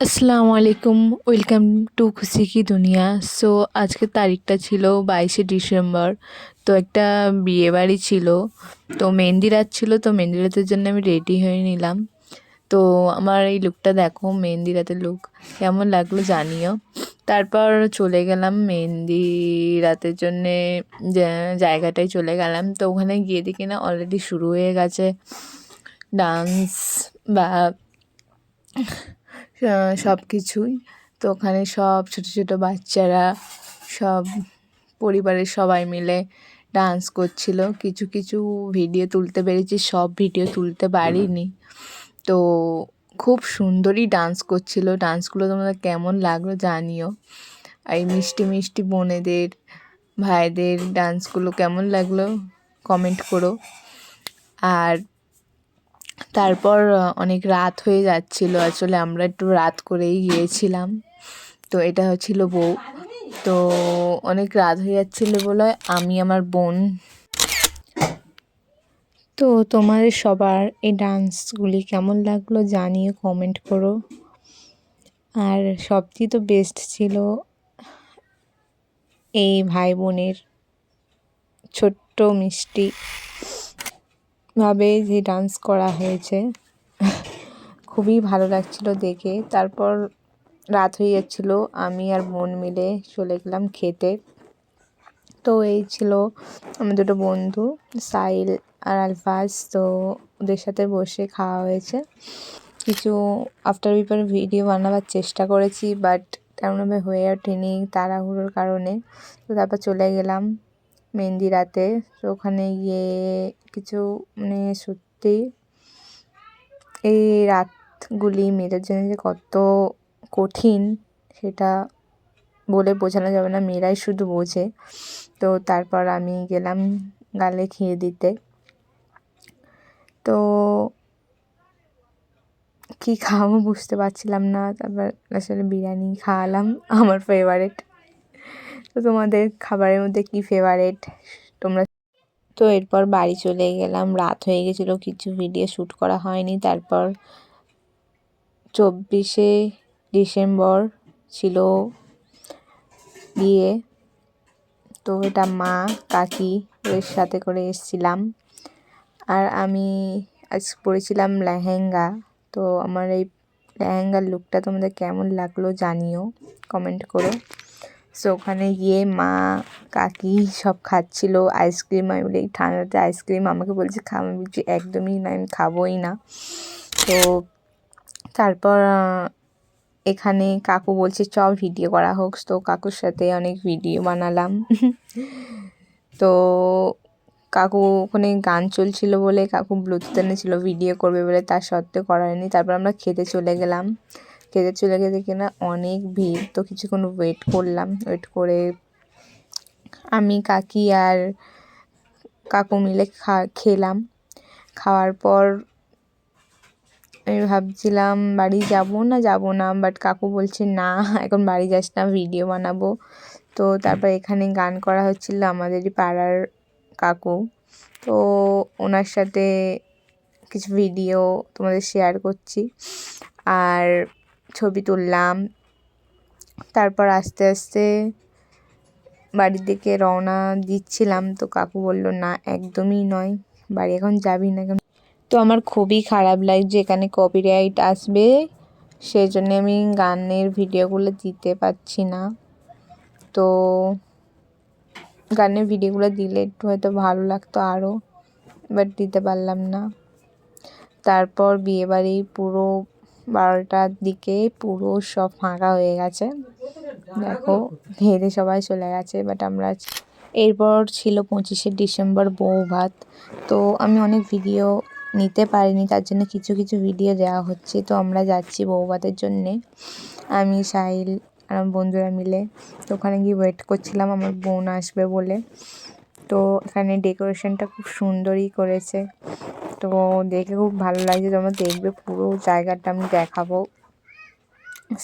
আসসালামু আলাইকুম, welcome to খুশি কি দুনিয়া। সো আজকের তারিখটা ছিল বাইশে ডিসেম্বর, তো একটা বিয়ে বাড়ি ছিল। তো মেহেন্দি রাত ছিল, তো মেহেন্দি রাতের জন্য আমি রেডি হয়ে নিলাম। তো আমার এই লুকটা দেখো, মেহেন্দি রাতের লুক। কেমন লাগল জানিও। তারপর চলে গেলাম মেহেন্দি রাতের জন্যে জায়গাটায় চলে গেলাম। তো ওখানে গিয়ে দেখি না অলরেডি শুরু হয়ে গেছে। ডান্স বা সব কিছুই তো ওখানে সব ছোটো ছোটো বাচ্চারা, সব পরিবারের সবাই মিলে ডান্স করছিল। কিছু কিছু ভিডিও তুলতে পেরেছি, সব ভিডিও তুলতে পারিনি। তো খুব সুন্দরই ডান্স করছিল। ডান্সগুলো তোমাদের কেমন লাগল জানিও। এই মিষ্টি মিষ্টি বোনেদের, ভাইদের ডান্সগুলো কেমন লাগল? কমেন্ট করো। আর তারপর অনেক রাত হয়ে যাচ্ছিল। আসলে আমরা একটু রাত করেই গিয়েছিলাম। তো এটা হচ্ছিল বউ। তো অনেক রাত হয়ে যাচ্ছিল বলে আমি আমার বোন। তো তোমাদের সবার এই ডান্সগুলি কেমন লাগল জানিয়ে কমেন্ট করো। আর সবচেয়ে তো বেস্ট ছিল এই ভাই বোনের ছোট্ট মিষ্টি। ভাবে যে ডান্স করা হয়েছে। খুবই ভালো লাগছিল দেখে। তারপর রাত হয়ে যাচ্ছিল, আমি আর বোন মিলে চলে গেলাম খেতে। তো এই ছিল আমার দুটো বন্ধু সাইল আর আলফাজ। তো ওদের সাথে বসে খাওয়া হয়েছে। কিছু আফটার বিফোর ভিডিও বানাবার চেষ্টা করেছি বাট তেমনভাবে হয়ে ওঠেনি তাড়াহুড়োর কারণে। তো তারপর চলে গেলাম। মেহেন্দি রাতে। তো ওখানে গিয়ে কিছু মানে সত্যি এই রাতগুলি মেয়েদের জন্য যে কত কঠিন সেটা বলে বোঝানো যাবে না, মেয়েরাই শুধু বোঝে। তো তারপর আমি গেলাম গালে খেয়ে দিতে। তো কী খাওয়াবো বুঝতে পারছিলাম না। তারপর আসলে বিরিয়ানি খাওয়ালাম, আমার ফেভারেট তো তোমাদের খাবারের মধ্যে কী ফেভারেট তোমরা তো এরপর বাড়ি চলে গেলাম, রাত হয়ে গেছিল, কিছু ভিডিও শ্যুট করা হয়নি। তারপর চব্বিশে ডিসেম্বর ছিল বিয়ে। তো এটা মা কাকি ওদের সাথে করে এসছিলাম। আর আমি আজ পরেছিলাম লেহেঙ্গা। তো আমার এই লেহেঙ্গার লুকটা তোমাদের কেমন লাগল জানিও কমেন্ট করো। সো ওখানে গিয়ে মা, কাকি সব খাচ্ছিল আইসক্রিম আমি বলি ঠান্ডাতে আইসক্রিম আমাকে বলছে খা আমি বলছি, একদমই না, আমি খাবোই না। তো তারপর এখানে কাকু বলছে চ ভিডিও করা হোক। তো কাকুর সাথে অনেক ভিডিও বানালাম। তো, কাকু ওখানে গান চলছিল বলে, কাকু ব্লুটুথ এনেছিল ভিডিও করবে বলে, তার সত্ত্বেও করা হয়নি। তারপর আমরা খেতে চলে গেলাম। খেতে চলে গেছে কিনা অনেক ভিড়। তো কিছুক্ষণ ওয়েট করলাম। ওয়েট করে আমি কাকি আর কাকু মিলে খা, খেলাম। খাওয়ার পর আমি ভাবছিলাম, বাড়ি যাব না যাব না? বাট কাকু বলছে, না, এখন বাড়ি যাস না ভিডিও বানাবো। তো তারপর এখানে গান করা হচ্ছিল আমাদেরই পাড়ার কাকু। তো ওনার সাথে কিছু ভিডিও তোমাদের শেয়ার করছি। আর ছবি তুললাম। তারপর আস্তে আস্তে বাড়ির দিকে রওনা দিচ্ছিলাম। তো কাকু বলল, না, একদমই নয়। বাড়ি এখন যাবি না কেন? তো আমার খুবই খারাপ লাগছে এখানে কপিরাইট আসবে। সেই জন্য আমি গানের ভিডিওগুলো দিতে পারছি না। তো গানের ভিডিওগুলো দিলে একটু হয়তো ভালো লাগতো আরও বাট দিতে পারলাম না। তারপর বিয়েবাড়ি পুরো বারোটার দিকে পুরো সব ফাঁকা হয়ে গেছে। দেখো, ঘেরে সবাই চলে গেছে বাট আমরা এরপর ছিল পঁচিশে ডিসেম্বর বউ ভাত। তো আমি অনেক ভিডিও নিতে পারিনি, তার জন্য কিছু কিছু ভিডিও দেওয়া হচ্ছে। তো আমরা যাচ্ছি বউ ভাতের জন্যে। আমি, সাহিল, আর বন্ধুরা মিলে। তো ওখানে গিয়ে ওয়েট করছিলাম, আমার বোন আসবে বলে। তো এখানে ডেকোরেশনটা খুব সুন্দরই করেছে। তো দেখে খুব ভালো লাগছে, তোমরা দেখবে পুরো জায়গাটা আমি দেখাবো।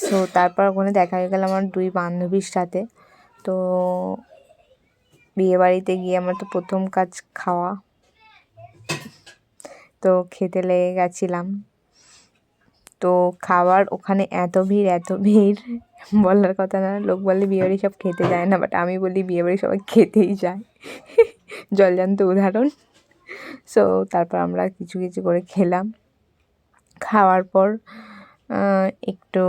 সো তারপর ওখানে দেখা হয়ে গেল আমার দুই বান্ধবীর সাথে। তো বিয়েবাড়িতে গিয়ে আমার তো প্রথম কাজ খাওয়া। তো খেতে লেগে গেছিলাম। তো খাবার ওখানে এত ভিড় এত ভিড়। বলার কথা না, লোক বলে বিয়েবাড়ি সব খেতে যায় না বাট আমি বলি বিয়েবাড়ি সবাই খেতেই যায়। জলজান্ত উদাহরণ। সো তারপর আমরা কিছু কিছু করে খেলাম। খাওয়ার পর একটু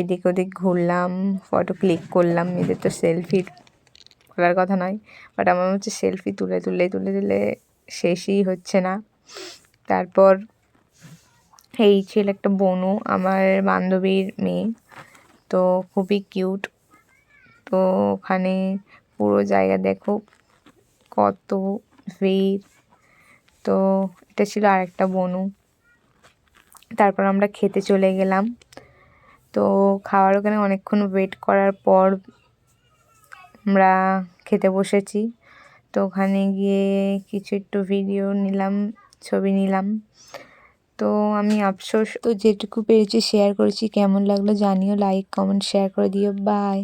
এদিক ওদিক ঘুরলাম ফটো ক্লিক করলাম, এদের তো সেলফি করার কথা নয় বাট আমার হচ্ছে সেলফি তুলে তুলে তুলে তুলে শেষই হচ্ছে না। তারপর, এই ছিল একটা বনু, আমার বান্ধবীর মেয়ে। তো খুবই কিউট। তো ওখানে পুরো জায়গা দেখো, কত ভিড়। তো এটা ছিল আরেকটা বনু। তারপর আমরা খেতে চলে গেলাম। তো খাওয়ার ওখানে অনেকক্ষণ ওয়েট করার পর আমরা খেতে বসেছি। তো ওখানে গিয়ে কিছু একটু ভিডিও নিলাম, ছবি নিলাম। তো আমি আফসোস, তো যেটুকু পেরেছি শেয়ার করেছি। কেমন লাগল জানিও লাইক কমেন্ট শেয়ার করে দিও। বাই